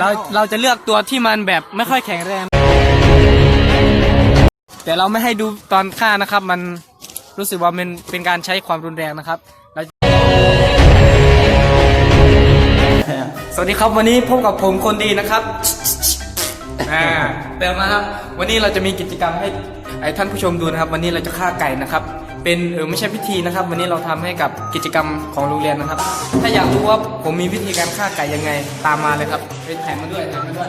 เราเราจะเลือกตัวที่มันแบบไม่ค่อยแข็งแรง แต่เราไม่ให้ดูตอนฆ่านะครับ มันรู้สึกว่ามันเป็นการใช้ความรุนแรงนะครับเราสวัสดีครับวันนี้พบกับผมคนดีนะครับอ่าเติมนะครับ วันนี้เราจะมีกิจกรรมให้ไอ้ท่านผู้ชมดูนะครับ วันนี้เราจะฆ่าไก่นะครับ เป็นเออไม่ใช่พิธีนะครับ วันนี้เราทำให้กับกิจกรรมของโรงเรียนนะครับ ถ้าอยากรู้ว่าผมมีวิธีการฆ่าไก่ยังไงตามมาเลยครับไปถ่ายมาด้วยถ่ายมาด้วย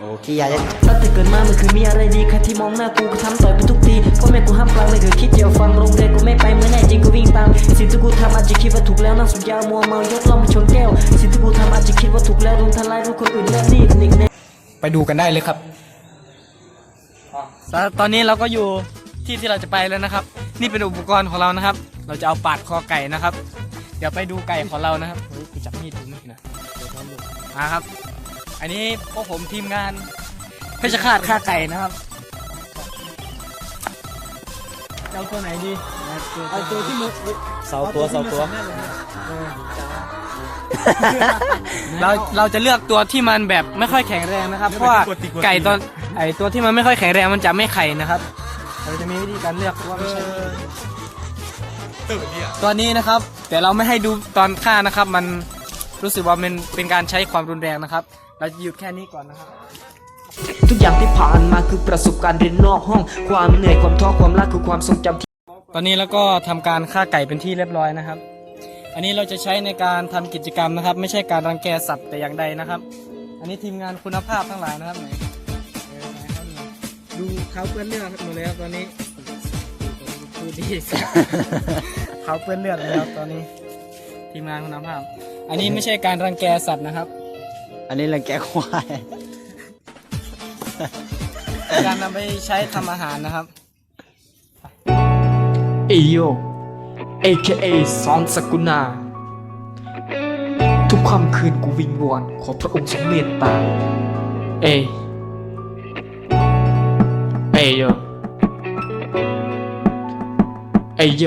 โอเคอยากจะตั้งแต่เกิดมาไม่เคยมีอะไรดีใครที่มองหน้ากูก็ทำต่อยไปทุกทีพ่อแม่กูห้ามปรามไม่เคยคิดจะเอาฟังโรงเรียนกูไม่ไปเมื่อแน่จริงกูวิ่งตามสิ่งที่กูทำอาจจะคิดว่าถูกแล้วนั่งสุดยาวมัวเมายกเหล่ามาชนแก้วสิ่งที่กูทำอาจจะคิดว่าถูกแล้วรุมทลายรู้คนอื่นและนี่หนึ่งในไปดูกันได้เลยครับตตอนนี้เราก็อยู่ที่ที่เราจะไปแล้วนะครับ นี่เป็นอุปกรณ์ของเรานะครับ เราจะเอาปาดคอไก่นะครับ เดี๋ยวไปดูไก่ของเรานะครับเฮ้ยกูจับมีดดูนี่นะเดี๋ยวโดนลูกมาครับ อันนี้พวกผมทีมงานเพชรฆาตฆ่าไก่นะครับจะเอาตัวไหนดีเอาตัวที่มึงเสาตัวเสาตัว เราเราจะเลือกตัวที่มันแบบไม่ค่อยแข็งแรงนะครับ เพราะว่าไก่ตอนไอตัวที่มันไม่ค่อยแข็งแรงมันจะไม่ไข่นะครับ เราจะมีวิธีการเลือกว่าไม่ใช่ตัวนี้นะครับ แต่เราไม่ให้ดูตอนฆ่านะครับ มันรู้สึกว่ามันเป็นการใช้ความรุนแรงนะครับ เราจะหยุดแค่นี้ก่อนนะครับทุกอย่างที่ผ่านมาคือประสบการณ์เรียนนอกห้อง ความเหนื่อยความท้อความรักคือความทรงจำที่ตอนนี้แล้วก็ทำการฆ่าไก่เป็นที่เรียบร้อยนะครับ อันนี้เราจะใช้ในการทำกิจกรรมนะครับ ไม่ใช่การรังแกสัตว์แต่อย่างใดนะครับ อันนี้ทีมงานคุณภาพทั้งหลายนะครับ ดูเท้าเปื้อนเลือดหมดเลยครับตอนนี้ดูดีสัตว์เท้าเปื้อนเลือดเลยครับตอนนี้ ทีมงานคุณภาพ อันนี้ไม่ใช่การรังแกสัตว์นะครับ อันนี้รังแกควาย การนำไปใช้ทำอาหารนะครับเอโย AKA ซอนสกุณาทุกค่ำคืนกูวิงวอนขอพระองค์ทรงเมตตา เอเอ โยไอโย